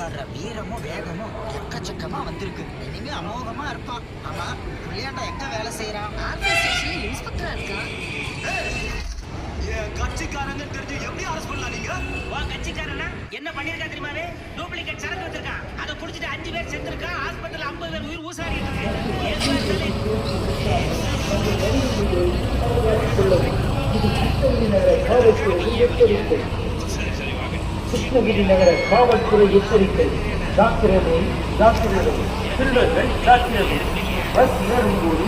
காட்டாடுற வீரமும் வேகமும் எக்கச்சக்கமா வந்திருக்கு. இனிமே அமோகமா இருப்பான் ஆமா புள்ளியாண்டா எங்க வேலை செய்யறான் ஆர்மி ஸ்டேஷன்ல இன்ஸ்பெக்டரா இருக்கா? என் கட்சிக்காரங்க தெரிஞ்சு எப்படி அரெஸ்ட் பண்ணலாம் நீங்க? உன் கட்சிக்காரனா? என்ன பண்ணிருக்கா தெரியுமாவே? டூப்ளிகேட் சரக்கு வச்சிருக்கான். அதை குடிச்சிட்டு அஞ்சு பேர் செத்துருக்கான் ஹாஸ்பிட்டல் ஐம்பது பேர் உயிர் ஊசாடிட்டு இருக்கு எதுவா இருந்தாலும் கிருஷ்ணகிரி நகர காவல்துறை எச்சரிக்கை. ஜாக்கிரதை ஜாக்கிரதை திருடர்கள் ஜாக்கிரதை பஸ் செல்போன்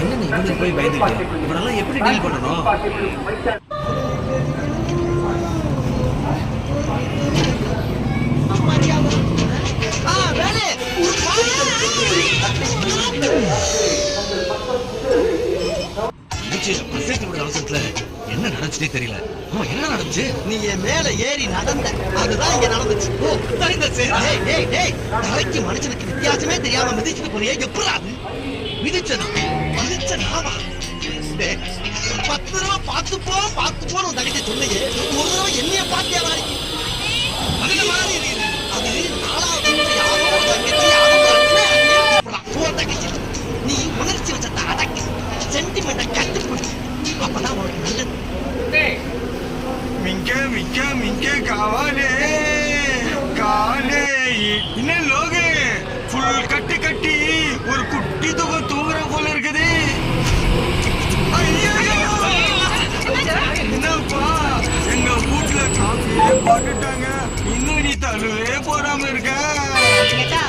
என்னங்க இவனுக்கு போய் பயந்துக்கிட்டு இவனெல்லாம் எப்படி டீல் பண்ணணும்? அவசரத்துல. என்ன நடந்துச்சுனே தெரியல. அவன் என்ன நடந்துச்சு? நீ என் மேல ஏறி நடந்த அதுதான் இங்க நடந்துச்சு. ஓ, சரிங்க சரி. டேய், டேய், டேய், தலைக்கு மனுஷனுக்கு வித்தியாசமே தெரியாம மிதிச்சுட்டு போறியே எப்படா அது? மிதிச்சனா மிதிச்ச நாவா? பத்து தடவை பார்த்து போ பார்த்து போன்னு உன் சொன்னீங்க ஒரு தடவை என்னைய பார்த்தியா मिंके मिंके मिंके कावाले काले என்ன லோகு ஃபுல் கட்டி கட்டி ஒரு குட்டி தொகை தூங்குற போல இருக்குது ஐயையோ! என்னப்பா எங்க வீட்ல காப்பியே போட்டுட்டாங்க இன்னும் நீ தழுவே போடாம இருக்க கேட்டா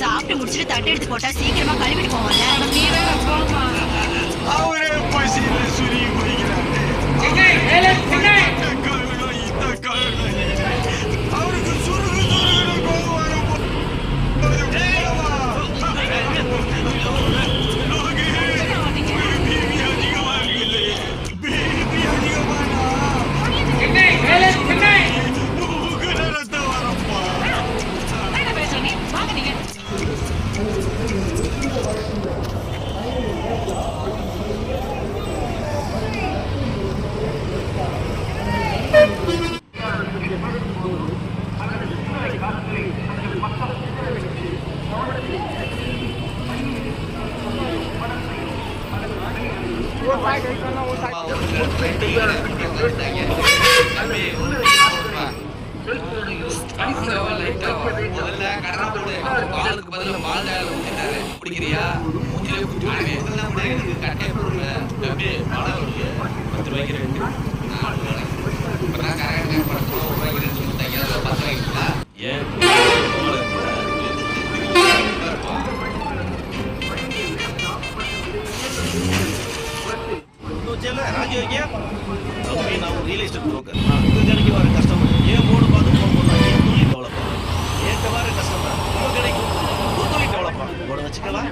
சாப்பிட்டு முடிச்சிட்டு தட்டு எடுத்து போட்டா சீக்கிரமா கழுவிட்டு போவாங்க அவரே பசியில பாலுக்கு பதிலா பால் குடிக்கிறியா மூஞ்சிலே குத்தி இதெல்லாம் கூட எனக்கு கட்டே பணம் பத்து ரூபாய்க்கு ரெண்டு நாலு ரூபாய் ராஜயோகியா தம்பி நான் ஒரு ரியல் எஸ்டேட் புரோக்கர் உங்க கடைக்கு வர கஸ்டமர் ஏன் போர்டு பார்த்து ஃபோன் பண்ணா ஏன் தொழில் டெவலப்பா ஏற்ற வர கஸ்டமர் உங்க கடைக்கு ஒரு தொழில் டெவலப்பா போட வச்சுக்கலாம்.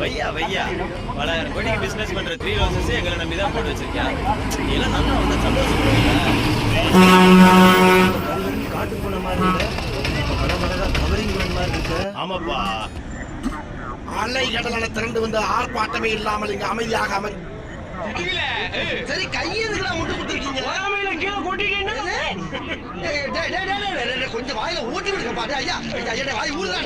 வையா வையா. பலாயிரம் கோடிக்கு பிசினஸ் பண்ற த்ரீ ஹவுசஸ் எங்களை நம்பி தான் போட்டு வச்சிருக்கேன் எல்லாம் நல்லா வந்து சந்தோஷப்படுவீங்க. காட்டு போன மாதிரி கவரிங் மாதிரி இருக்கு ஆமாப்பா. அலை கடலான திரண்டு வந்து ஆர்ப்பாட்டமே இல்லாமல் இங்க அமைதியாக அமை சரி கையெழுதுகளா மட்டும் கொடுத்துருக்கீங்க? டேய், டேய், கொஞ்சம் வாயில ஊட்டி விடுங்க பாரு ஐயா. ஐயா, வாய் ஊறுதா